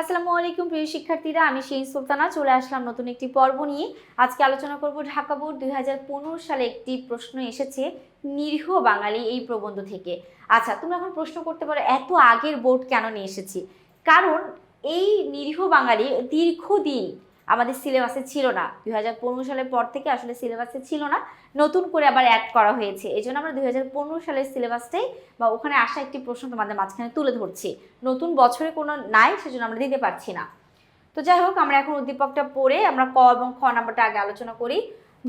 আসসালামু আলাইকুম, প্রিয় শিক্ষার্থীরা। আমি সেই সুলতানা, চলে আসলাম নতুন একটি পর্ব নিয়ে। আজকে আলোচনা করব ঢাকা বোর্ড দুই হাজার পনেরো সালে একটি প্রশ্ন এসেছে, নিরীহ বাঙালি এই প্রবন্ধ থেকে। আচ্ছা তুমি এখন প্রশ্ন করতে পারো, এত আগের বোর্ড কেন নিয়ে এসেছি? কারণ এই নিরীহ বাঙালি দীর্ঘদিন আমাদের সিলেবাসে ছিল না। দুই সালের পর থেকে আসলে সিলেবাসে ছিল না। নতুন করে আবার অ্যাড করা হয়েছে। এই জন্য আমরা দু হাজার পনেরো সালের সিলেবাসটাই বা ওখানে আসা একটি প্রশ্ন তোমাদের মাঝখানে তুলে ধরছি। নতুন বছরে কোনো নাই, সেজন্য আমরা দিতে পারছি না। তো যাই হোক, আমরা এখন উদ্দীপকটা পড়ে আমরা ক এবং খ নাম্বারটা আগে আলোচনা করি।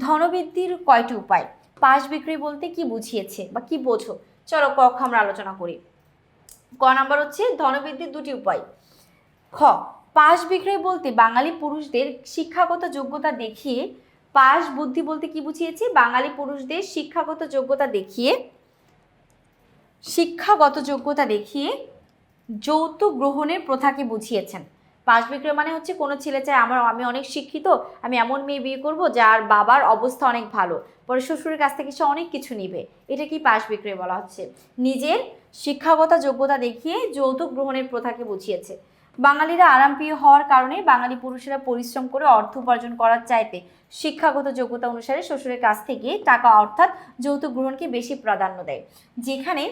ধনবৃদ্ধির কয়টি উপায়? পাশ বিক্রি বলতে কি বুঝিয়েছে বা কি বোঝো? চলো ক, খ আমরা আলোচনা করি। ক নাম্বার হচ্ছে ধনবৃদ্ধির দুটি উপায়। খ পাশ বিক্রয় বলতে বাঙালি পুরুষদের শিক্ষাগত যোগ্যতা দেখিয়ে, পাশ বুদ্ধি বলতে কি বুঝিয়েছি? বাঙালি পুরুষদের শিক্ষাগত যোগ্যতা দেখিয়ে, শিক্ষাগত যোগ্যতা দেখিয়ে যৌতুক গ্রহণের প্রথাকে বুঝিয়েছেন। পাশ বিক্রয় মানে হচ্ছে কোনো ছেলে চায়, আমার, আমি অনেক শিক্ষিত, আমি এমন মেয়ে বিয়ে করব যার বাবার অবস্থা অনেক ভালো, পরে শ্বশুরের কাছ থেকে সে অনেক কিছু নিবে। এটা কি পাশ বিক্রয় বলা হচ্ছে? নিজের শিক্ষাগত যোগ্যতা দেখিয়ে যৌতুক গ্রহণের প্রথাকে বুঝিয়েছে। বাঙালিরা আরামপ্রিয় হওয়ার কারণে বাঙালি পুরুষেরা পরিশ্রম করে অর্থ উপার্জন করার চাইতে শিক্ষাগত যোগ্যতা অনুসারে শ্বশুরের কাছ থেকে টাকা অর্থাৎ যৌতুক গ্রহণকে বেশি প্রাধান্য দেয়। যেখানে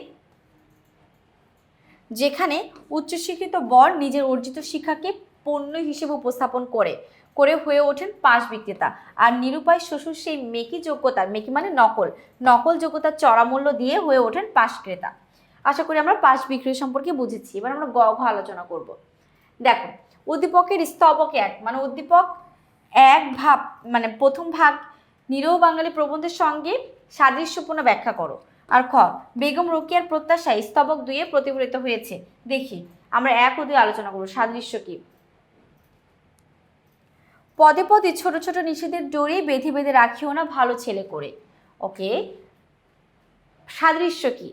যেখানে উচ্চশিক্ষিত বর নিজের অর্জিত শিক্ষাকে পণ্য হিসেবে উপস্থাপন করে করে হয়ে ওঠেন পাশ বিক্রেতা। আর নিরুপায় শ্বশুর সেই মেকি যোগ্যতা, মেকি মানে নকল নকল যোগ্যতার চড়া মূল্য দিয়ে হয়ে ওঠেন পাশ ক্রেতা। আশা করি আমরা পাশ বিক্রি সম্পর্কে বুঝেছি। এবার আমরা গ, ঘ আলোচনা করব। দেখো, উদ্দীপকের স্তবক এক মানে উদ্দীপক এক ভাব মানে প্রথম ভাগ নিরহ বাঙালি প্রবন্ধের সঙ্গে সাদৃশ্যপূর্ণ ব্যাখ্যা করো। আর খ, বেগম রোকিয়ার প্রত্যাশায় স্তবক দুইয়ে প্রতিফলিত হয়েছে। দেখি, আমরা এক ও দুই আলোচনা করব, সাদৃশ্য কি? পদে পদে ছোট ছোট নিষেধের ডোরে বেঁধে বেঁধে রাখিও না ভালো ছেলে করে। ওকে? সাদৃশ্য কি?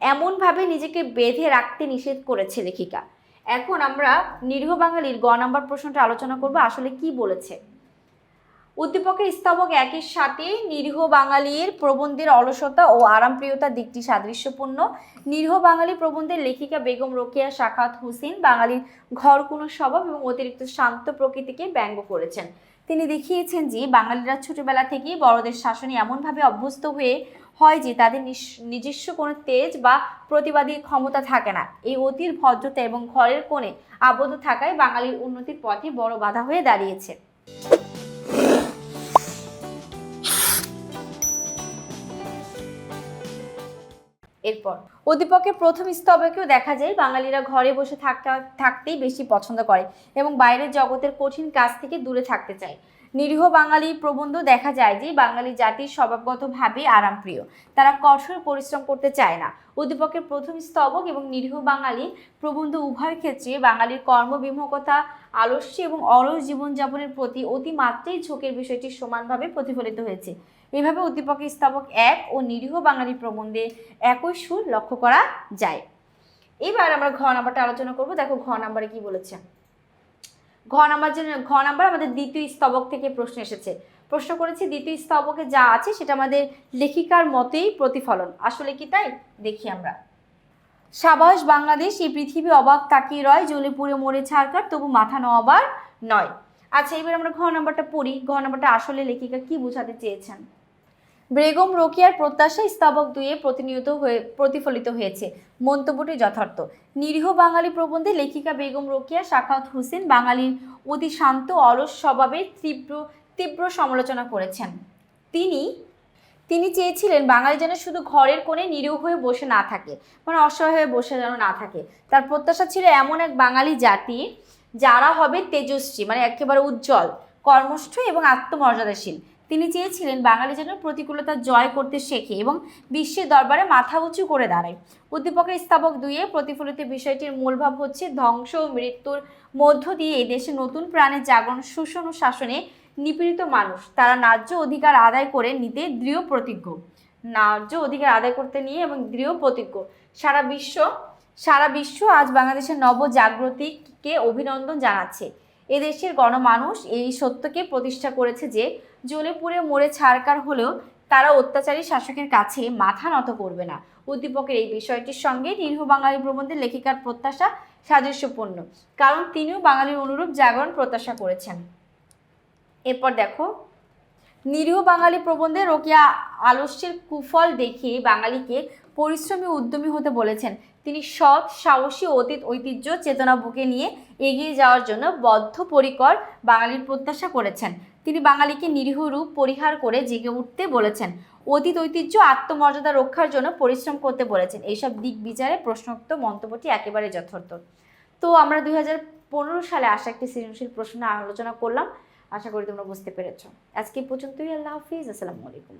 এমনভাবে নিজেকে বেঁধে রাখতে নিষেধ করেছে লেখিকা। এখন আমরা নিরীহ বাঙালির গ নাম্বার প্রশ্নটা আলোচনা করব, আসলে কি বলেছে? উদ্দীপকের স্তবক একের সাথে নিরীহ বাঙালির প্রবন্ধের অলসতা ও আরামপ্রিয়তার দিকটি সাদৃশ্যপূর্ণ। নিরীহ বাঙালি প্রবন্ধের লেখিকা বেগম রোকেয়া সাখাত হুসেন বাঙালির ঘর কোনো স্বভাব এবং অতিরিক্ত শান্ত প্রকৃতিকে ব্যঙ্গ করেছেন। তিনি দেখিয়েছেন যে, বাঙালিরা ছোটবেলা থেকেই বড়দের শাসনে এমনভাবে অভ্যস্ত হয়ে হয় যে তাদের নিজস্ব কোনো তেজ বা প্রতিবাদী ক্ষমতা থাকে না। এই অতির ভদ্রতা এবং ঘরের কোণে আবদ্ধ থাকায় বাঙালির উন্নতির পথে বড় বাধা হয়ে দাঁড়িয়েছে। এরপর। উদ্দীপকের প্রথম স্তবকেও দেখা যায়, বাঙালিরা ঘরে বসে থাকা থাকতেই বেশি পছন্দ করে এবং বাইরের জগতের কঠিন কাজ থেকে দূরে থাকতে চায়। নিরীহ বাঙালি প্রবন্ধ দেখা যায় যে, বাঙালি জাতির স্বভাবগতভাবে আরামপ্রিয়। তারা কঠোর পরিশ্রম করতে চায় না। উদ্দীপকের প্রথম স্তবক এবং নিরীহ বাঙালি প্রবন্ধ উভয় ক্ষেত্রে বাঙালির কর্মবিমুখতা, আলস্য এবং অলস জীবনযাপনের প্রতি অতিমাত্রাই ঝোঁকের বিষয়টি সমানভাবে প্রতিফলিত হয়েছে। এভাবে উদ্দীপকের স্তবক এক ও নিরীহ বাঙালি প্রবন্ধে একই সুর লক্ষ্য করা যায়। এবার আমরা ঘ নাম্বারটা আলোচনা করব। দেখো ঘ নাম্বারে কি বলেছে? ঘ নাম্বার যে, ঘ নাম্বার আমাদের দ্বিতীয় স্তবক থেকে প্রশ্ন এসেছে। প্রশ্ন করেছি, দ্বিতীয় স্তবকে যা আছে সেটা আমাদের লেখিকার মতেই প্রতিফলন। আসলে কি তাই? দেখি আমরা। সাবাস, বাংলাদেশ, এই পৃথিবী অবাক তাকিয়ে রয়, জ্বলে পুড়ে মরে ছাড়কার তবু মাথা নবার নয়। আচ্ছা এবার আমরা ঘ নাম্বারটা পড়ি। ঘ নাম্বারটা আসলে লেখিকা কি বোঝাতে চেয়েছেন? বেগম রোকিয়ার প্রত্যাশা স্তবক দুয়ে প্রতিনিয়ত হয়ে, প্রতিফলিত হয়েছে। মন্তব্যটি যথার্থ। নিরীহ বাঙালি প্রবন্ধে লেখিকা বেগম রোকিয়া, সাখাওয়াত হোসেন বাঙালির অতি শান্ত অলস স্বভাবের তীব্র তীব্র সমালোচনা করেছেন। তিনি তিনি চেয়েছিলেন বাঙালি যেন শুধু ঘরের কোণে নিরীহ হয়ে বসে না থাকে মানে অসহায় হয়ে বসে যেন না থাকে। তার প্রত্যাশা ছিল এমন এক বাঙালি জাতি যারা হবে তেজস্বী মানে একেবারে উজ্জ্বল, কর্মষ্ঠ এবং আত্মমর্যাদাশীল। তিনি চেয়েছিলেন বাঙালি যেন প্রতিকূলতা জয় করতে শেখে এবং বিশ্বের দরবারে মাথা উঁচু করে দাঁড়ায়। উদ্দীপকের স্থাপক দুইয়ে প্রতিফলিত বিষয়টির মূলভাব হচ্ছে ধ্বংস ও মৃত্যুর মধ্য দিয়ে দেশে নতুন প্রাণের জাগরণ, শোষণ ও শাসনে নিপীড়িত মানুষ। তারা ন্যায্য অধিকার আদায় করে নিতে দৃঢ় প্রতিজ্ঞ। ন্যায্য অধিকার আদায় করতে নিয়ে এবং দৃঢ় প্রতিজ্ঞ। সারা বিশ্ব সারা বিশ্ব আজ বাংলাদেশের নবজাগৃতিকে অভিনন্দন জানাচ্ছে। এদেশের গণমানুষ এই সত্যকে প্রতিষ্ঠা করেছে যে জ্বলে পুড়ে মরে ছাড়কার হলেও তারা অত্যাচারী শাসকের কাছে মাথা নত করবে না। উদ্দীপকের এই বিষয়টির সঙ্গে নিরীহ বাঙালি প্রবন্ধের লেখিকার প্রত্যাশা সাদৃশ্যপূর্ণ কারণ তিনিও বাঙালির অনুরূপ জাগরণ প্রত্যাশা করেছেন। এরপর দেখো, নিরীহ বাঙালি প্রবন্ধে রোকিয়া আলস্যের কুফল দেখিয়ে বাঙালিকে পরিশ্রমী উদ্যমী হতে বলেছেন। তিনি সৎ, সাহসী, অতীত, ঐতিহ্য, চেতনা বুকে নিয়ে এগিয়ে যাওয়ার জন্য বদ্ধপরিকর বাঙালির প্রত্যাশা করেছেন। তিনি বাঙালিকে নিরীহ রূপ পরিহার করে জেগে উঠতে বলেছেন। অতীত ঐতিহ্য, আত্মমর্যাদা রক্ষার জন্য পরিশ্রম করতে বলেছেন। এইসব দিক বিচারে প্রশ্নোক্ত মন্তব্যটি একেবারে যথার্থ। তো আমরা দুই হাজার পনেরো সালে আসা একটি সৃজনশীল প্রশ্ন আলোচনা করলাম। আশা করি তোমরা বুঝতে পেরেছ। আজকে পর্যন্তই। আল্লাহ হাফিজ। আসসালামু আলাইকুম।